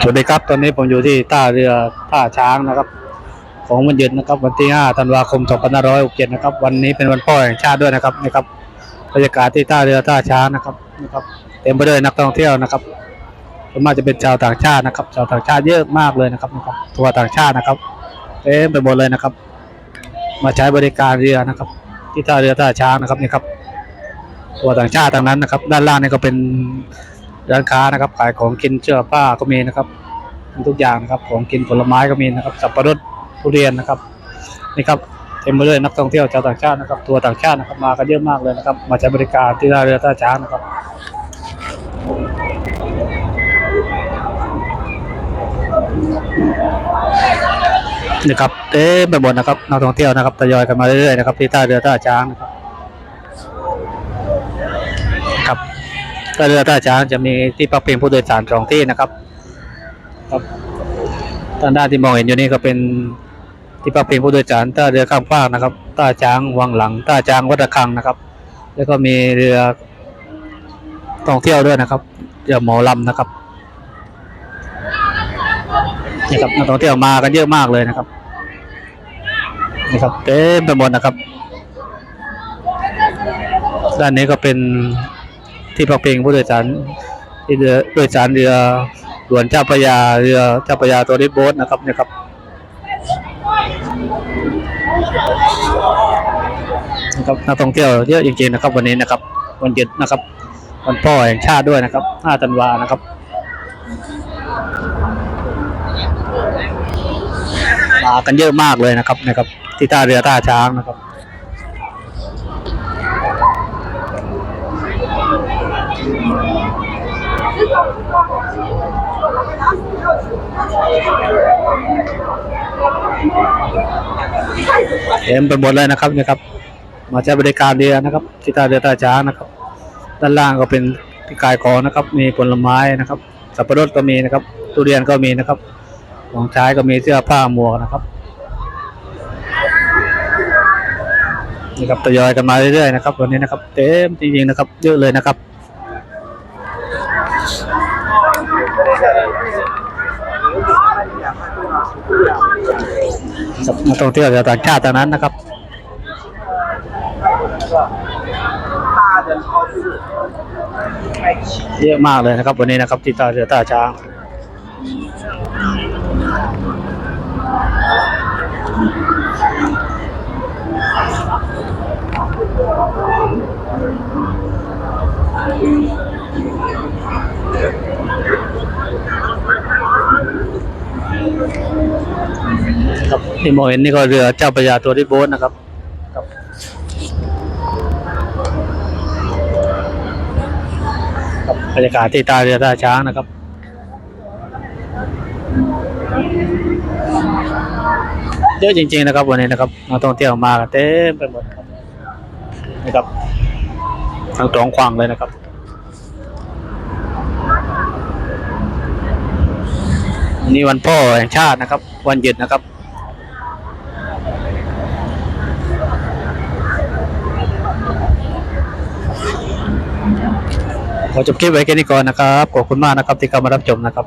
สวัสดีครับ ตอนนี้ผมอยู่ที่ท่าเรือท่าช้างนะครับ ของวันหยุดนะครับ วันที่ 5 ธันวาคม 2567 นะครับ วันนี้เป็นวันพ่อแห่งชาติด้วยนะครับนะครับบรรยากาศที่ท่าเรือท่าช้างนะครับนะครับ เต็มไปด้วยนักท่องเที่ยวนะครับส่วนมากจะเป็นชาวต่างชาตินะครับ ชาวต่างชาติเยอะมากเลยนะครับนะครับทัวร์ต่างชาตินะครับเต็มไปหมดเลยนะครับ มาใช้บริการเรือนะครับ ที่ท่าเรือท่าช้างนะครับนี่ครับทัวร์ต่างชาติทางนั้นนะครับ ด้านล่างนี่ก็เป็น ร้านค้านะครับ ขายของกินเสื้อผ้าก็มีนะครับ ทุกอย่างนะครับของกินผลไม้ก็มีนะครับ สับปะรดทุเรียนนะครับนี่ครับเต็มไปด้วยนักท่องเที่ยวชาวต่างชาตินะครับทัวต่างชาตินะครับมากันเยอะมากเลยนะครับ มาใช้บริการที่ท่าเรือท่าช้างนะครับนี่ครับเต็มไปหมดนะครับนักท่องเที่ยวนะครับทยอยกันมาเรื่อยๆนะครับที่ท่าเรือท่าช้างนะครับ ท่าเรือท่าช้างจะมีที่พักพิงผู้โดยสารสองที่นะครับครับทางด้านที่มองเห็นอยู่นี่ก็เป็นที่พักพิงผู้โดยสารท่าเรือข้ามฟากนะครับท่าช้างวังหลังท่าช้างวัดระฆังนะครับ แล้วก็มีเรือท่องเที่ยวด้วยนะครับเรือหมอลำนะครับนี่ครับนักท่องเที่ยวมากันเยอะมากเลยนะครับนี่ครับเต็มไปหมดนะครับ ด้านนี้ก็เป็น ที่พักพิงผู้โดยสารที่เรือโดยสารเรือด่วนเจ้าพระยาเรือเจ้าพระยาตัวริบโบ๊ทนะครับเนี่ยครับนะครับนักท่องเที่ยวเยอะจริงๆนะครับ วันนี้นะครับ วันหยุดนะครับ วันพ่อแห่งชาติด้วยนะครับ5ธันวานะครับมากันเยอะมากเลยนะครับนะครับ ที่ท่าเรือท่าช้างนะครับ เต็มไปหมดเลยนะครับเนี่ยครับ มาใช้บริการเรือนะครับที่ท่าเรือท่าช้างนะครับ ด้านล่างก็เป็นที่กายของนะครับ มีผลไม้นะครับ สับปะรดก็มีนะครับ ทุเรียนก็มีนะครับ ของใช้ก็มีเสื้อผ้าหมวกนะครับนี่ครับทยอยกันมาเรื่อยๆนะครับวันนี้นะครับ เต็มจริงๆนะครับ เยอะเลยนะครับ ครับนักท่องเที่ยวชาวต่างชาติทานั้นนะครับเยอะมากเลยนะครับ วันนี้นะครับที่ท่าเรือท่าช้างค ที่มองเห็นนี่ก็เรือเจ้าพระยาตัวริโบ๊ทนะครับบรรยากาศที่ท่าเรือท่าช้างนะครับเยอะจริง ๆ นะครับวันนี้นะครับนักท่องเที่ยวมากันเต็มไปหมดนะครับทั้งสองขวางเลยนะครับวันนี้วันพ่อแห่งชาตินะครับ วันหยุดนะครับ ขอจบคลิปไว้แค่นี้ก่อนนะครับ ขอบคุณมากนะครับที่เข้ามารับชมนะครับ